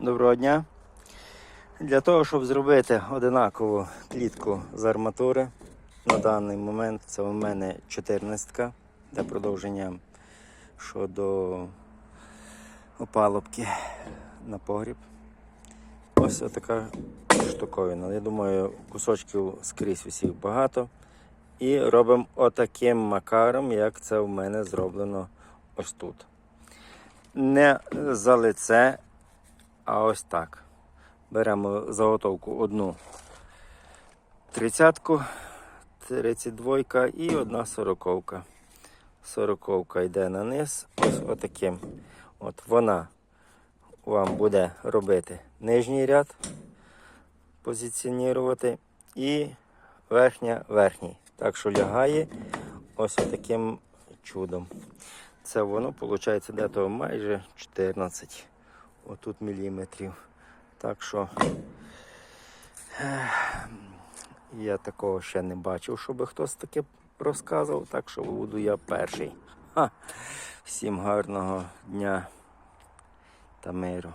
Доброго дня. Для того, щоб зробити одинакову клітку з арматури, на даний момент це у мене 14-ка для продовження щодо опалубки на погріб. Ось така штуковина. Я думаю, кусочків скрізь усіх багато. І робимо отаким макаром, як це в мене зроблено ось тут. Не за лице, а ось так. Беремо заготовку одну тридцятку, 32 і одна сороковка. Сороковка йде на низ, ось отаким. От вона вам буде робити нижній ряд, позиціонувати і верхня верхній. Так що лягає ось таким чудом. Це воно виходить дето майже 14 отут міліметрів. Так що я такого ще не бачив, щоб хтось таке розказував, так що буду я перший. Ха. Всім гарного дня та миру.